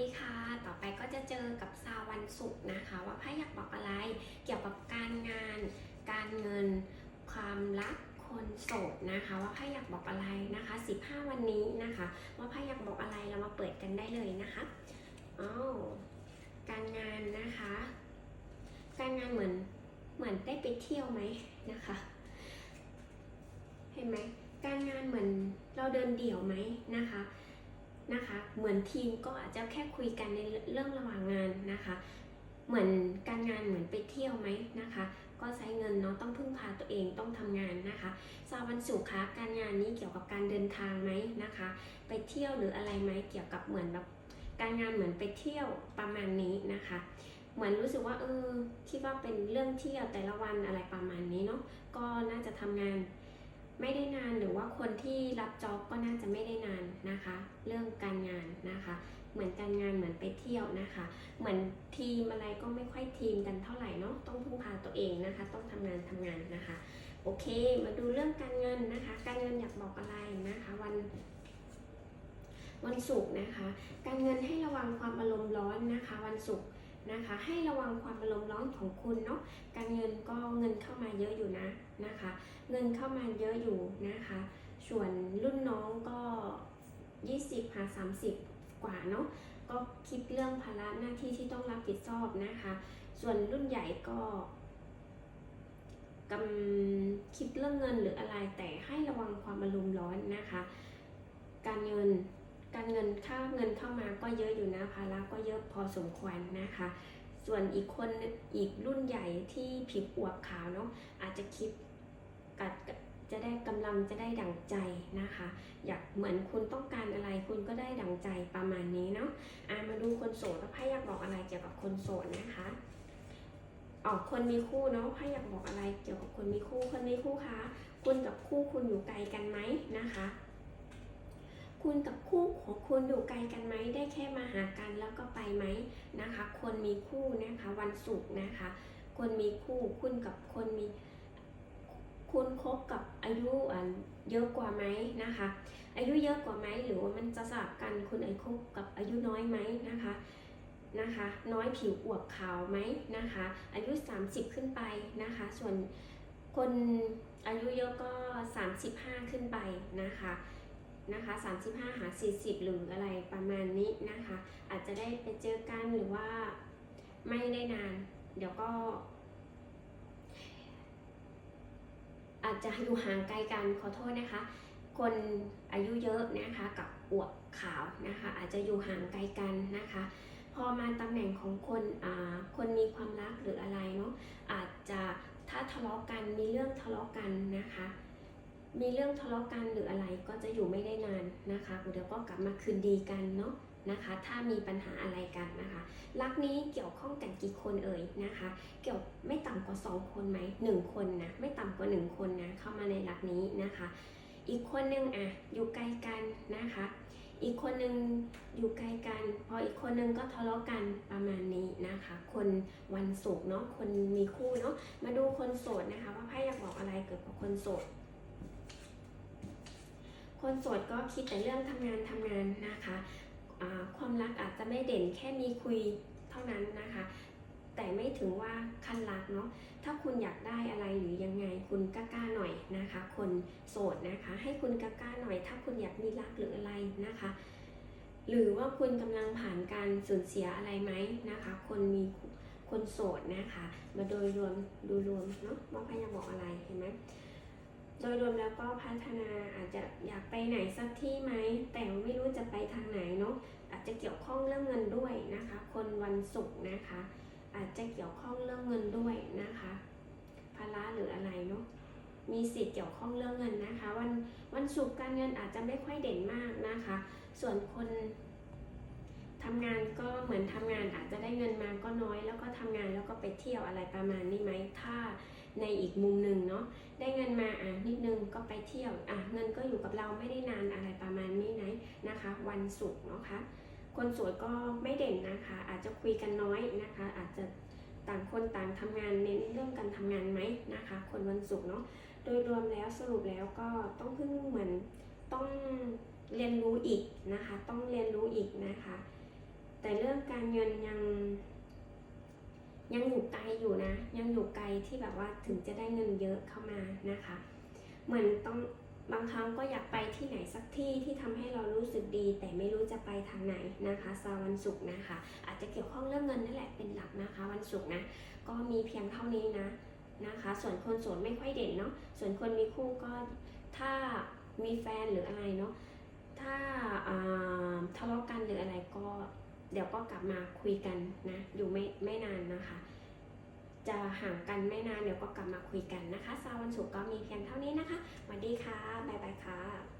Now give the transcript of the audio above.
ดีค่ะ ต่อไปก็จะเจอกับซาวันศุกร์นะคะ ว่าไพ่อยากบอกอะไร เกี่ยวกับการงาน การเงิน ความรัก คนโสดนะคะ ว่าไพ่อยากบอกอะไรนะคะ 15 วันนี้นะคะ ว่าไพ่อยากบอกอะไรเรามาเปิดกันได้เลยนะคะอ้าวการงานนะคะ การงานเหมือนเหมือนได้ไปเที่ยวไหมนะคะ เห็นไหมการงานเหมือนเราเดินเดี่ยวไหมนะคะ นะคะ เหมือนทีมก็อาจจะแค่คุยกันในเรื่องระหว่างงานนะคะ เหมือนการงานเหมือนไปเที่ยวไหมนะคะ ก็ใช้เงินเนาะต้องพึ่งพาตัวเองต้องทำงานนะคะสาววันศุกร์คะการงานนี้เกี่ยวกับการเดินทางไหมนะคะ ไปเที่ยวหรืออะไรไหมเกี่ยวกับเหมือนแบบการงานเหมือนไปเที่ยวประมาณนี้นะคะเหมือนรู้สึกว่าเออคิดว่าเป็นเรื่องเที่ยวแต่ละวันอะไรประมาณนี้เนาะก็น่าจะทำงาน ไม่ได้นานหรือว่าคนที่รับจ็อบก็น่าจะไม่ได้นานนะคะ เรื่องการงานนะคะ เหมือนการงานเหมือนไปเที่ยวนะคะ เหมือนทีมอะไรก็ไม่ค่อยทีมกันเท่าไหร่เนาะต้องพึ่งพาตัวเองนะคะ ต้องทำงานทำงานนะคะ โอเค มาดูเรื่องการเงินนะคะ การเงินอยากบอกอะไรนะคะ วันวันศุกร์นะคะ การเงินให้ระวังความอารมณ์ร้อนนะคะ วันศุกร์ นะคะ ให้ระวังความอารมณ์ร้อนของคุณเนาะการเงินก็เงินเข้ามาเยอะอยู่นะนะคะ เงินเข้ามาเยอะอยู่นะคะ ส่วนรุ่นน้องก็ 20หา30 กว่าเนาะก็คิดเรื่องภาระหน้าที่ที่ต้องรับผิดชอบนะคะ ส่วนรุ่นใหญ่ก็กำคิดเรื่องเงินหรืออะไรแต่ให้ระวังความอารมณ์ร้อนนะคะ การเงิน การเงินค่าเงินเข้ามาก็เยอะอยู่นะภาระก็เยอะพอสมควรนะคะ ส่วนอีกคนอีกรุ่นใหญ่ที่ผิวอวบขาวเนาะอาจจะคิดกัดจะได้กำลังจะได้ดั่งใจนะคะ อยากเหมือนคุณต้องการอะไรคุณก็ได้ดั่งใจประมาณนี้เนาะอะมาดูคนโสดว่าไพ่อยากบอกอะไรเกี่ยวกับคนโสดนะคะออกคนมีคู่เนาะไพ่อยากบอกอะไรเกี่ยวกับคนมีคู่คนมีคู่คะคุณกับคู่คุณอยู่ไกลกันไหมนะคะ คุณกับคู่ของคุณอยู่ไกลกันไหมได้แค่มาหากันแล้วก็ไปไหมนะคะ คนมีคู่นะคะวันศุกร์นะคะ คนมีคู่คุณกับคนมีคุณคบกับอายุอันเยอะกว่าไหมนะคะ อายุเยอะกว่าไหมหรือว่ามันจะสลับกันคุณไอคบกับอายุน้อยไหมนะคะนะคะ น้อยผิวอวบขาวไหมนะคะ อายุ 30 ขึ้นไปนะคะ ส่วนคนอายุเยอะก็ 35 ขึ้นไปนะคะ นะคะ35 หา 40 หรืออะไรประมาณนี้นะคะ อาจจะได้ไปเจอกันหรือว่าไม่ได้นาน เดี๋ยวก็ อาจจะอยู่ห่างไกลกันขอโทษนะคะ คนอายุเยอะนะคะกับอวบขาวนะคะ อาจจะอยู่ห่างไกลกันนะคะ พอมาตำแหน่งของคนคนมีความรักหรืออะไรเนาะอาจจะถ้าทะเลาะกันมีเรื่องทะเลาะกันนะคะ มีเรื่องทะเลาะกันหรืออะไรก็จะอยู่ไม่ได้นานนะคะเดี๋ยวก็กลับมาคืนดีกันเนาะนะคะ ถ้ามีปัญหาอะไรกันนะคะ รักนี้เกี่ยวข้องกันกี่คนเอ่ยนะคะ เกี่ยวไม่ต่ำกว่า 2 คนไหมหนึ่งคนนะไม่ต่ำกว่า 1 คนนะเข้ามาในรักนี้นะคะ อีกคนนึงอะอยู่ไกลกันนะคะ อีกคนนึงอยู่ไกลกัน พออีกคนนึงก็ทะเลาะกันประมาณนี้นะคะ คนวันศุกร์เนาะคนมีคู่เนาะมาดูคนโสดนะคะ ว่าไพ่อยากบอกอะไรเกี่ยวกับคนโสด คนโสดก็คิดแต่เรื่องทำงานทำงานนะคะความรักอาจจะไม่เด่นแค่มีคุยเท่านั้นนะคะ แต่ไม่ถึงว่าคันรักเนาะถ้าคุณอยากได้อะไรหรือยังไงคุณกล้าๆหน่อยนะคะ คนโสดนะคะ ให้คุณกล้าๆหน่อย ถ้าคุณอยากมีรักหรืออะไรนะคะ หรือว่าคุณกำลังผ่านการสูญเสียอะไรไหมนะคะ คนมีคนโสดนะคะ มาโดยรวมดูรวมเนาะว่าพยายามบอกอะไรเห็นไหม โดยรวมแล้วก็พัฒนาอาจจะอยากไปไหนสักที่ไหม แต่ไม่รู้จะไปทางไหนเนาะอาจจะเกี่ยวข้องเรื่องเงินด้วยนะคะ คนวันศุกร์นะคะ อาจจะเกี่ยวข้องเรื่องเงินด้วยนะคะภาระหรืออะไรเนาะมีสิทธิ์เกี่ยวข้องเรื่องเงินนะคะ วันวันศุกร์การเงินอาจจะไม่ค่อยเด่นมากนะคะ ส่วนคนทำงานก็เหมือนทำงานอาจจะได้เงินมาก็น้อย แล้วก็ทำงานแล้วก็ไปเที่ยวอะไรประมาณนี้ไหมถ้า ในอีกมุมหนึ่งเนาะได้เงินมาอะนิดนึงก็ไปเที่ยวอะเงินก็อยู่กับเราไม่ได้นานอะไรประมาณนี้ไหนนะคะ วันศุกร์เนาะคะคนสวยก็ไม่เด่นนะคะ อาจจะคุยกันน้อยนะคะ อาจจะต่างคนต่างทำงานเน้นเรื่องการทำงานไหมนะคะ คนวันศุกร์เนาะโดยรวมแล้วสรุปแล้วก็ต้องพึ่งเหมือนต้องเรียนรู้อีกนะคะ ต้องเรียนรู้อีกนะคะ แต่เรื่องการเงินยัง ยังอยู่ไกลอยู่นะ ยังอยู่ไกลที่แบบว่าถึงจะได้เงินเยอะเข้ามานะคะ เหมือนต้องบางครั้งก็อยากไปที่ไหนสักที่ที่ทำให้เรารู้สึกดี แต่ไม่รู้จะไปทางไหนนะคะสาวันศุกร์นะคะ อาจจะเกี่ยวข้องเรื่องเงินนั่นแหละเป็นหลักนะคะ วันศุกร์นะก็มีเพียงเท่านี้นะนะคะ ส่วนคนโสดไม่ค่อยเด่นเนาะส่วนคนมีคู่ก็ถ้ามีแฟนหรืออะไรเนาะถ้าอ่าทะเลาะกันหรืออะไรก็เดี๋ยวก็กลับมาคุยกันนะอยู่ไม่ไม่นานนะคะ จะ ห่างกันไม่นานเดี๋ยวก็กลับมาคุยกันนะคะสาววันศุกร์ก็มีเพียงเท่านี้นะคะสวัสดีค่ะ บ๊ายบายค่ะ